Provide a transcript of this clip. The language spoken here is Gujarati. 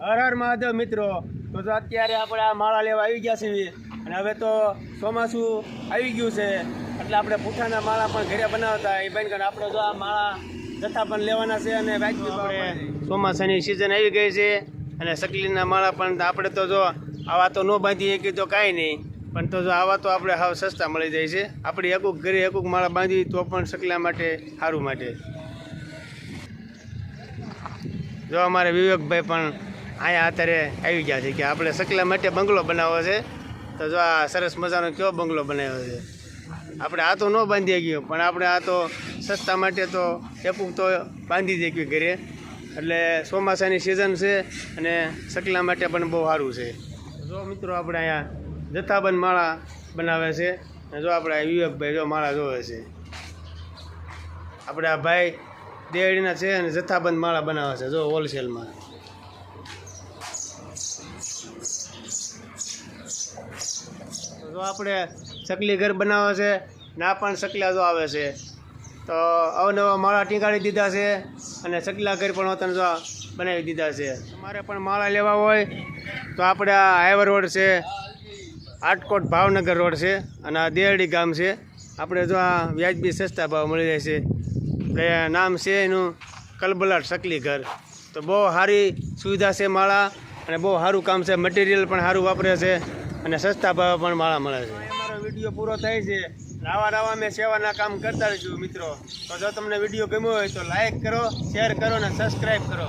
હર હર મહાદેવ મિત્રો. તો અત્યારે આપણે આ માળા લેવા આવી ગયા છીએ અને હવે તો ચોમાસું આવી ગયું છે. એટલે આપણે પૂઠાના માળા પણ ઘરે બનાવતા. એ બેન કારણ આપણે જો આ માળા જથ્થા પણ લેવાના છે અને આપણે ચોમાસાની સિઝન આવી ગઈ છે અને સકલીના માળા પણ આપણે તો જો આવા તો ન બાંધી શકીએ તો કાંઈ નહીં. પણ તો જો આવા તો આપણે હાવ સસ્તા મળી જાય છે. આપણે એકુક ઘરે એકુક માળા બાંધી તો પણ સકલા માટે સારું માટે. જો અમારે વિવેકભાઈ પણ અહીંયા અત્યારે આવી ગયા છે કે આપણે સકલા માટે બંગલો બનાવવો છે. તો જો આ સરસ મજાનો કયો બંગલો બનાવ્યો છે? આપણે આ તો ન બાંધી ગયો પણ આપણે આ તો સસ્તા માટે તો ટેપું તો બાંધી દઈએ ઘરે. એટલે ચોમાસાની સિઝન છે અને સકલા માટે પણ બહુ સારું છે. જો મિત્રો આપણે અહીંયા જથ્થાબંધ માળા બનાવે છે. અને જો આપણે વિવેકભાઈ જો માળા જોવે છે. આપણે આ ભાઈ દેવડીના છે અને જથ્થાબંધ માળા બનાવે છે, જો હોલસેલમાં તો આપણે ચકલી ઘર બનાવે છે, ના પણ ચકલા જો આવે છે. તો અવનવા માળા ટીંગાડી દીધા છે અને ચકલા ઘર પણ વતન જો બનાવી દીધા છે. તમારે પણ માળા લેવા હોય તો આપણે આ હાઈવર રોડ છે આટકોટ ભાવનગર રોડ છે અને આ દેરડી ગામ છે. આપણે જો આ વ્યાજબી સસ્તા ભાવ મળી જાય છે. નામ છે એનું કલબલાટ સકલી ઘર. તો બહુ સારી સુવિધા છે માળા. અને બહુ સારું કામ છે. મટીરિયલ પણ સારું વાપરે છે અને સસ્તા ભાવે પણ માળા મળે છે. અમારો વીડિયો પૂરો થાય છે. નવા નવા અમે સેવાના કામ કરતા રહીશું મિત્રો. તો જો તમને વીડિયો ગમ્યો હોય તો લાઈક કરો શેર કરો અને સબસ્ક્રાઈબ કરો.